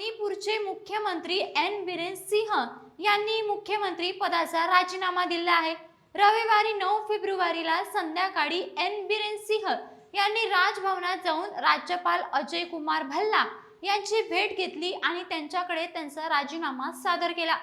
मणिपूरचे मुख्यमंत्री एन बिरेन सिंह यांनी मुख्यमंत्री पदाचा राजीनामा दिला आहे. रविवारी नऊ फेब्रुवारीला संध्याकाळी एन बिरेन सिंह यांनी राजभवनात जाऊन राज्यपाल अजय कुमार भल्ला यांची भेट घेतली आणि त्यांच्याकडे त्यांचा राजीनामा सादर केला.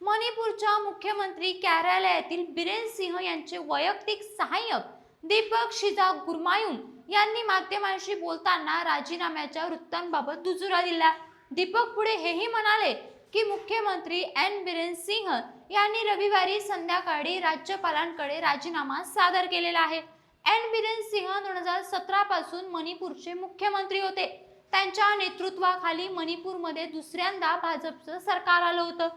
मणिपूरच्या मुख्यमंत्री कार्यालयातील बिरेन सिंह यांचे वैयक्तिक सहाय्यक दीपक शिजा गुरमायूम यांनी माध्यमांशी बोलताना राजीनाम्याच्या वृत्तांबाबत दुजुरा दिला. दीपक पुढे हेही म्हणाले की मुख्यमंत्री एन बिरेन सिंह यांनी रविवारी संध्याकाळी राज्यपालांकडे राजीनामा सादर केलेला आहे. एन बिरेन सिंह दोन हजार सतरा पासून मणिपूरचे मुख्यमंत्री होते. त्यांच्या नेतृत्वाखाली मणिपूरमध्ये दुसऱ्यांदा भाजपचं सरकार आलं होतं.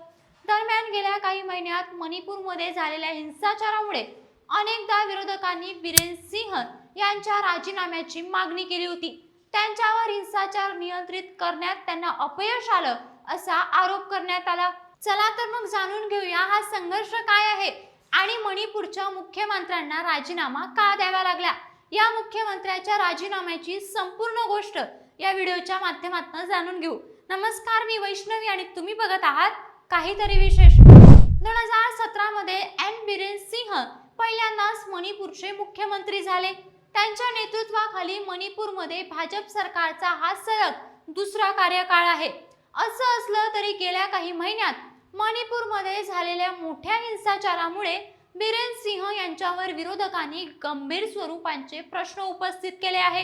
दरम्यान गेल्या काही महिन्यात मणिपूरमध्ये झालेल्या हिंसाचारामुळे अनेकदा विरोधकांनी बिरेन सिंह यांच्या राजीनाम्याची मागणी केली होती. त्यांच्यावर हिंसाचार नियंत्रित करण्यात त्यांना अपयश आलं असा आरोप करण्यात आला. चला तर मग जाणून घेऊया हा संघर्ष काय आहे. आणि मणिपूरच्या मुख्यमंत्र्यांना राजीनामा का द्यावा लागला? या मुख्यमंत्र्याच्या राजीनाम्याची संपूर्ण गोष्ट या व्हिडिओच्या माध्यमातून जाणून घेऊ. नमस्कार मी वैष्णवी आणि तुम्ही बघत आहात काहीतरी विशेष. दोन हजार सतरा मध्ये एन. बिरेन सिंह पहिल्यांदाच मणिपूरचे मुख्यमंत्री झाले. त्यांच्या नेतृत्वाखाली मणिपूरमध्ये भाजप सरकारचा हा सलग दुसरा कार्यकाळ आहे. असं असलं तरी गेल्या काही महिन्यात मणिपूरमध्ये झालेल्या मोठ्या हिंसाचारामुळे बिरेन सिंह यांच्यावर विरोधकांनी गंभीर स्वरूपांचे प्रश्न उपस्थित केले आहे.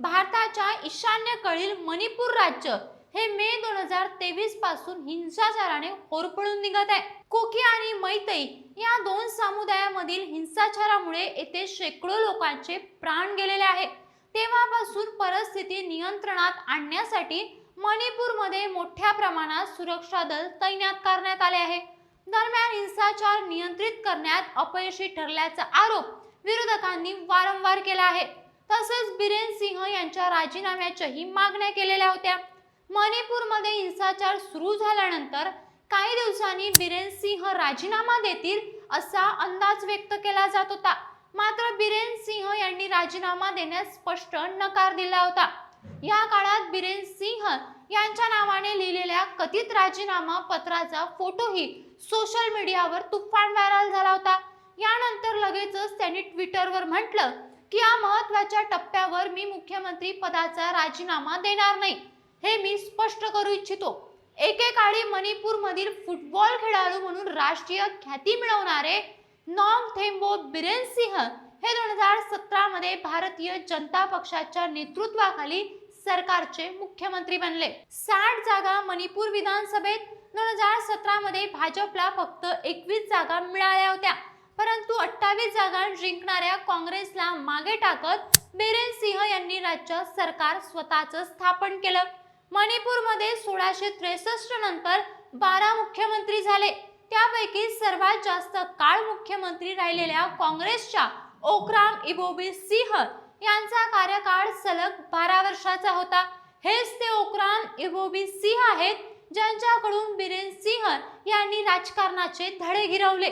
भारताच्या ईशान्येकडील मणिपूर राज्य हे मे दोन हजार तेवीसपासून हिंसाचाराने होरपळून निघत आहे. कोकी आणि मैतई या दोन समुदायामधील हिंसाचारामुळे येथे शेकडो लोकांचे प्राण गेलेले आहे. तेव्हापासून परिस्थिती नियंत्रणात आणण्यासाठी मणिपूरमध्ये मोठ्या प्रमाणात सुरक्षा दल तैनात करण्यात आले आहे. दरम्यान हिंसाचार नियंत्रित करण्यात अपयशी ठरल्याचा आरोप विरोधकांनी वारंवार केला आहे. तसेच बिरेन सिंह यांच्या राजीनाम्याच्याही मागण्या केलेल्या होत्या. मणिपूरमध्ये हिंसाचार सुरू झाल्यानंतर काही दिवसांनी बिरेन सिंह राजीनामा देतील असा अंदाज व्यक्त केला जात होता. मात्र बिरेन सिंह यांनी राजीनामा देण्यास स्पष्ट नकार दिला होता. या काळात बिरेन सिंह यांच्या नावाने लिहिलेल्या कथित राजीनामा पत्राचा फोटोही सोशल मीडियावर तुफान व्हायरल झाला होता. यानंतर लगेचच त्यांनी ट्विटरवर म्हटलं की या महत्त्वाच्या टप्प्यावर मी मुख्यमंत्री पदाचा राजीनामा देणार नाही. हे मी स्पष्ट करू इच्छितो. एकेकाळी मणिपूरमधील फुटबॉल खेळाडू म्हणून राष्ट्रीय ख्याती मिळवणारे नॉंग थेंबो बिरेन सिंह हे दोन हजार सतरामध्ये भारतीय जनता पक्षाच्या नेतृत्वाखाली सरकारचे मुख्यमंत्री बनले. साठ जागा मणिपूर विधानसभेत दोन हजार सतरामध्ये भाजपला फक्त एकवीस जागा मिळाल्या होत्या. परंतु अठ्ठावीस जागा जिंकणाऱ्या काँग्रेसला मागे टाकत बिरेन सिंह यांनी राज्यात सरकार स्वतःच स्थापन केलं. मणिपूरमध्ये सोळाशे त्रेसष्ट नंतर बारा मुख्यमंत्री झाले. त्यापैकी सर्वात जास्त काळ मुख्यमंत्री राहिलेल्या काँग्रेसच्या ओक्राम इबोबी सिंह यांचा कार्यकाळ सलग बारा वर्षाचा होता. हेच ते ओक्राम इबोबी सिंह आहेत ज्यांच्याकडून बिरेन सिंह यांनी राजकारणाचे धडे गिरवले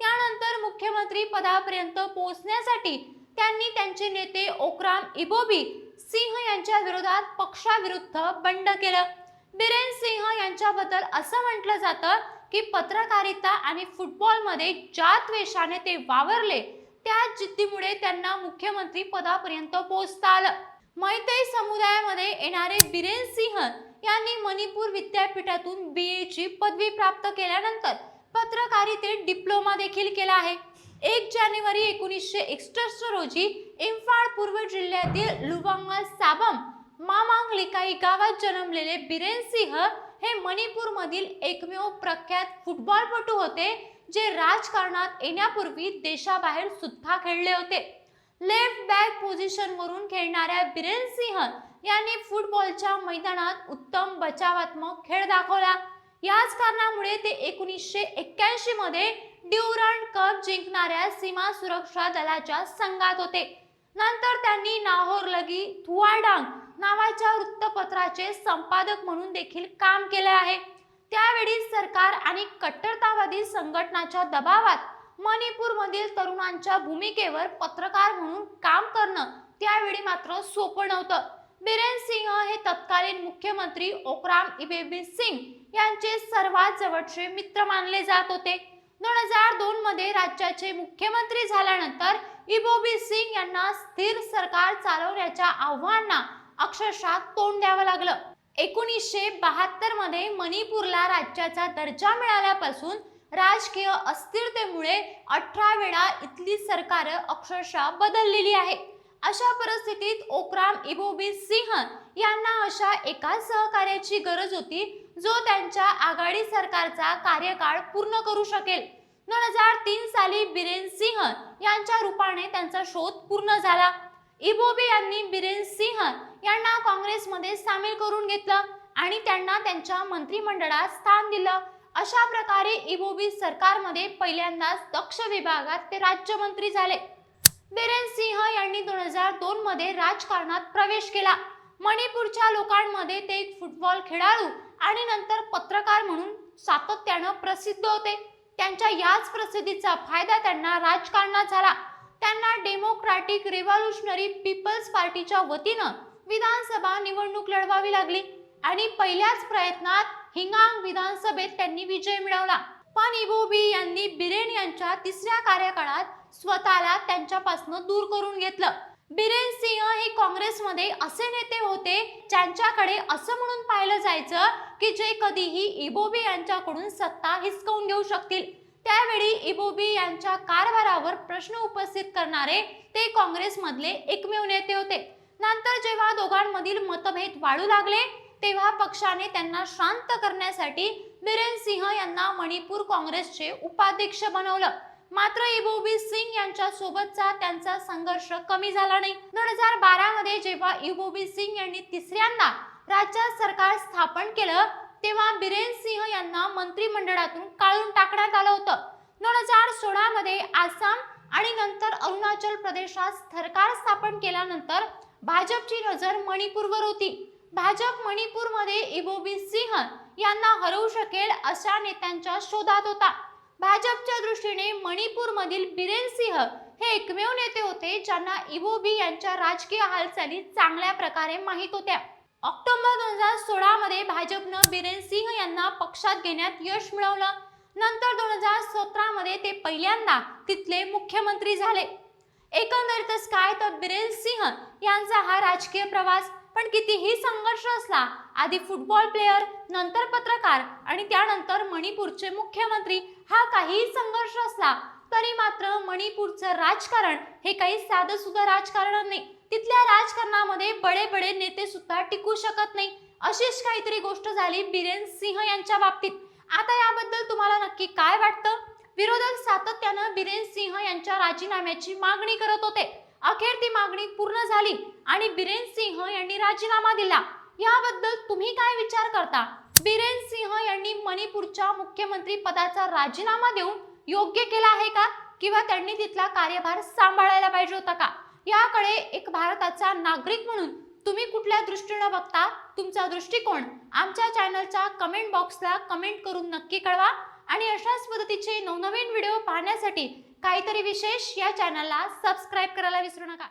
त्यानंतर मुख्यमंत्री पदापर्यंत पोहोचण्यासाठी त्यांनी त्यांचे नेते ओक्राम इबोबी सिंह यांच्या विरोधात पक्षाविरुद्ध बंड केलं. बिरेन सिंह यांच्याबद्दल असं म्हटलं जातं की पत्रकारिता आणि फुटबॉलमध्ये ज्या द्वेषाने ते वावरले त्या जिद्दीमुळे त्यांना मुख्यमंत्री पदापर्यंत पोहोचता आलं. मैतई समुदायामध्ये येणारे बिरेन सिंह यांनी मणिपूर विद्यापीठातून बी एची पदवी प्राप्त केल्यानंतर पत्रकारितेत डिप्लोमा देखील केला आहे. एक जानेवारी एकोणीसशे एकसष्ट रोजी इम्फाळ पूर्व जिल्ह्यातील लुवांगा साबम मामांग लिकाई गावात जन्मलेले बिरेन सिंह हे मणिपूरमधील एकमेव प्रख्यात फुटबॉलपटू होते जे राजकारणात येण्यापूर्वी देशाबाहेर सुद्धा खेळले होते. लेफ्ट बॅक पोझिशनवरून खेळणाऱ्या बिरेन सिंह यांनी फुटबॉलच्या मैदानात उत्तम बचावात्मक खेळ दाखवला. याच कारणामुळे ते एकोणीसशे एक्क्याऐंशी मध्ये ड्युरंट कप जिंकणाऱ्या सीमा सुरक्षा दलाच्या संघात होते. नंतर त्यांनी नाहोर लगी थुआडांग नावाच्या वृत्तपत्राचे संपादक म्हणून देखील काम केले आहे. त्यावेळी सरकार आणि कट्टरतावादी संघटनाच्या दबावात मणिपूरमधील तरुणांच्या भूमिकेवर पत्रकार म्हणून काम करणं त्यावेळी मात्र सोपं नव्हतं. बिरेन सिंह हे तत्कालीन मुख्यमंत्री ओकराम इबेबी सिंग यांचे सर्वात जवळचे मित्र मानले जात होते. दोन हजार दोन मध्ये राज्याचे मुख्यमंत्री झाल्यानंतर इबोबी सिंग यांना स्थिर सरकार चालवण्याच्या आव्हानांना अक्षरशः तोंड द्यावं लागलं. एकोणीसशे बहात्तरमध्ये मणिपूरला राज्याचा दर्जा मिळाल्यापासून राजकीय अस्थिरतेमुळे अठरा वेळा इथली सरकार अक्षरशः बदललेली आहे. अशा परिस्थितीत ओक्राम इबोबी सिंह यांना अशा एका सहकार्याची गरज होती जो त्यांच्या आघाडी सरकारचा कार्यकाळ पूर्ण करू शकेल. दोन हजार तीन साली बिरेन सिंह यांच्या रूपाने त्यांचा शोध पूर्ण झाला. इबोबी यांनी बिरेन सिंह यांना काँग्रेसमध्ये सामील करून घेतलं आणि त्यांना त्यांच्या मंत्रिमंडळात स्थान दिलं. अशा प्रकारे इबोबी सरकारमध्ये पहिल्यांदाच दक्ष विभागात ते राज्यमंत्री झाले. बिरेन सिंह यांनी दोन हजार दोन मध्ये राजकारणात प्रवेश केला. मणिपूरच्या लोकांमध्ये ते एक फुटबॉल खेळाडू आणि नंतर पत्रकार म्हणून सातत्यानं प्रसिद्ध होते. त्यांच्या याच प्रसिद्धीचा फायदा त्यांना राजकारणात झाला. त्यांना डेमोक्रॅटिक रिव्हॉल्युशनरी पीपल्स पार्टीच्या वतीनं विधानसभा निवडणूक लढवावी लागली आणि पहिल्याच प्रयत्नात हिंगांग विधानसभेत त्यांनी विजय मिळवला. पण इबोबी यांनी बिरेन यांच्या तिसऱ्या कार्यकाळात स्वतःला त्यांच्यापासून दूर करून घेतलं. बिरेन सिंह हे काँग्रेसमध्ये असे नेते होते ज्यांच्याकडे असं म्हणून पाहिलं जायचं की जे कधीही इबोबी यांच्याकडून सत्ता हिसकवून घेऊ शकतील. त्यावेळी इबोबी यांच्या कारभारावर प्रश्न उपस्थित करणारे ते काँग्रेसमधले एकमेव नेते होते. नंतर जेव्हा दोघांमधील मतभेद वाढू लागले तेव्हा पक्षाने त्यांना शांत करण्यासाठी बिरेन सिंह यांना मणिपूर काँग्रेसचे उपाध्यक्ष बनवलं. मात्र इबोबी सिंग यांच्या सोबतचा त्यांचा संघर्ष कमी झाला नाही. दोन हजार बारा मध्ये जेव्हा इबोबी सिंग यांनी तिसऱ्यांदा राज्यात सरकार स्थापन केलं तेव्हा बिरेन सिंह यांना मंत्रिमंडळातून काढून टाकण्यात आलं होतं. दोन हजार सोळा मध्ये आसाम आणि नंतर अरुणाचल प्रदेशात सरकार स्थापन केल्यानंतर भाजपची नजर मणिपूरवर होती. भाजप मणिपूरमध्ये इबोबी सिंह यांना हरवू शकेल अशा नेत्यांच्या शोधात होता. भाजपच्या दृष्टीने मणिपूरमधील बिरेन सिंह हे एकमेव नेते होते ज्यांना इबोबी यांच्या राजकीय हालचाली चांगल्या प्रकारे माहीत होत्या. ऑक्टोबर दोन हजार सोळामध्ये भाजपनं बिरेन सिंह यांना पक्षात घेण्यात यश मिळवलं. नंतर दोन हजार सतरामध्ये ते पहिल्यांदा तिथले मुख्यमंत्री झाले. एकंदरीतच काय तर बिरेन सिंह यांचा हा राजकीय प्रवास पण कितीही संघर्ष असला आधी फुटबॉल प्लेअर नंतर पत्रकार आणि त्यानंतर मणिपूरचे मुख्यमंत्री हा काहीही संघर्ष असला तरी मात्र मणिपूरचं राजकारण हे काही साधं सुद्धा राजकारण नाही. तिथल्या राजकारणामध्ये बडे बडे नेते सुद्धा टिकू शकत नाही. अशीच काहीतरी गोष्ट झाली बिरेन सिंह यांच्या बाबतीत. आता याबद्दल तुम्हाला नक्की काय वाटतं? विरोधक सातत्यानं बिरेन सिंह यांच्या राजीनाम्याची मागणी करत होते. अखेर ती मागणी पूर्ण झाली आणि बिरेन सिंह यांनी राजीनामा दिला. याबद्दल तुम्ही काय विचार करता? बिरेन सिंह यांनी मणिपूरच्या मुख्यमंत्री पदाचा राजीनामा देऊन योग्य केला आहे का? किंवा त्यांनी तिथला कार्यभार सांभाळायला पाहिजे होता का? याकडे एक भारताचा नागरिक म्हणून तुम्ही कुठल्या दृष्टीनं बघता? तुमचा दृष्टिकोन आमच्या चॅनलच्या कमेंट बॉक्सला कमेंट करून नक्की कळवा. आणि अशाच पद्धतीचे नवनवीन व्हिडिओ पाहण्यासाठी काहीतरी विशेष या चॅनलला सबस्क्राईब करायला विसरू नका.